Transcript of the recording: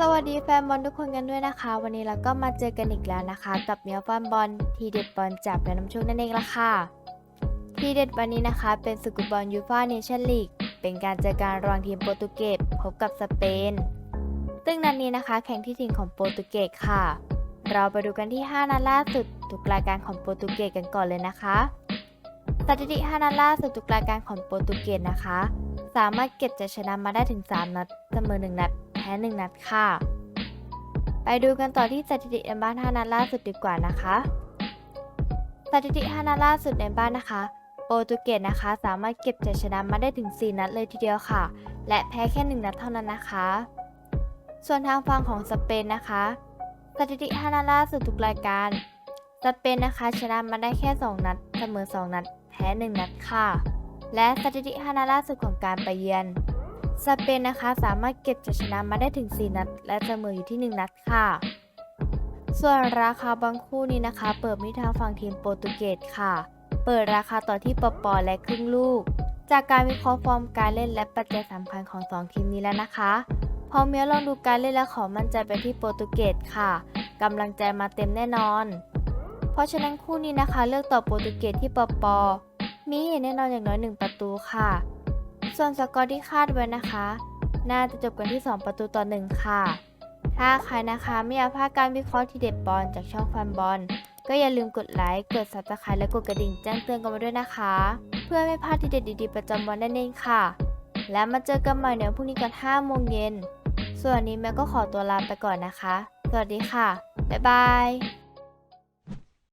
สวัสดีแฟนบอลทุกคนกันด้วยนะคะ วันนี้เราก็มาเจอกันอีกแล้วนะคะ กับเมียวฟันบอลทีเด็ดบอลจากแม่น้ำโชคนั่นเองละค่ะ ทีเด็ดวันนี้นะคะ เป็นสกุลบอลยูฟ่าเนชั่นลีกเป็นการเจอการระหว่างทีมโปรตุเกสพบกับสเปน ซึ่งนัดนนี้นะคะแข่งที่ทีมของโปรตุเกสค่ะ เราไปดูกันที่ 5นัดล่าสุดทุกรายการของโปรตุเกสกันก่อนเลยนะคะสถิติ5นัดล่าสุดทุกรายการของโปรตุเกสนะคะ สามารถเก็บจะชนะมาได้ถึง 3 นัดเสมอ 1 นัด พ้ 1 นัดค่ะ ไปดูกันต่อที่สถิติในบ้าน5นัดล่าสุดดีกว่านะคะ สถิติ5นัดล่าสุดในบ้านนะคะ โปรตุเกสนะคะ สามารถเก็บจะชนะมาได้ถึง 4 นัดเลยทีเดียวค่ะ และแพ้แค่ 1 นัดเท่านั้นนะคะ ส่วนทางฝั่งของสเปนนะคะ สถิติ5นัดล่าสุดทุกรายการสเปนนะคะชนะมาได้แค่ 2 นัด เสมอ 2 นัด แพ้ 1 นัดค่ะ และสถิติ5นัดล่าสุดของการไปเยือน สเปนนะคะสามารถเก็บจะชนะมาได้ถึง 4 นัด และเสมออยู่ที่ 1 นัดค่ะ ส่วนราคาบางคู่นี้นะคะ เปิดมิทางฝั่งทีมโปรตุเกสค่ะ เปิดราคาต่อที่ปปอและครึ่งลูก จากการวิเคราะห์ฟอร์มการเล่นและปัจจัยสำคัญของ 2 ทีมนี้แล้วนะคะ พอเมียลองดูการเล่นและขอมั่นใจไปที่โปรตุเกสค่ะกำลังใจมาเต็มแน่นอน เพราะฉะนั้นคู่นี้นะคะ เลือกต่อโปรตุเกสที่ปปอมีเห็นแน่นอนอย่างน้อย 1 ประตูค่ะ ส่วนสกอร์ที่คาดไว้นะคะ น่าจะจบกันที่ 2 ประตูต่อ 1 ค่ะ ถ้าใครนะคะไม่อยากพลาดการวิเคราะห์ทีเด็ดบอลจากช่องฟันบอลก็อย่าลืมกดไลค์ กด subscribe และกดกระดิ่งแจ้งเตือนกันมาด้วยนะคะ เพื่อไม่พลาดทีเด็ดดีๆ ประจำวันนั่นเองค่ะ แล้วมาเจอกันใหม่ในวันพรุ่งนี้กัน5โมงเย็นส่วนนี้แม่ก็ขอตัวลาไปก่อนนะคะ สวัสดีค่ะ บ๊ายบาย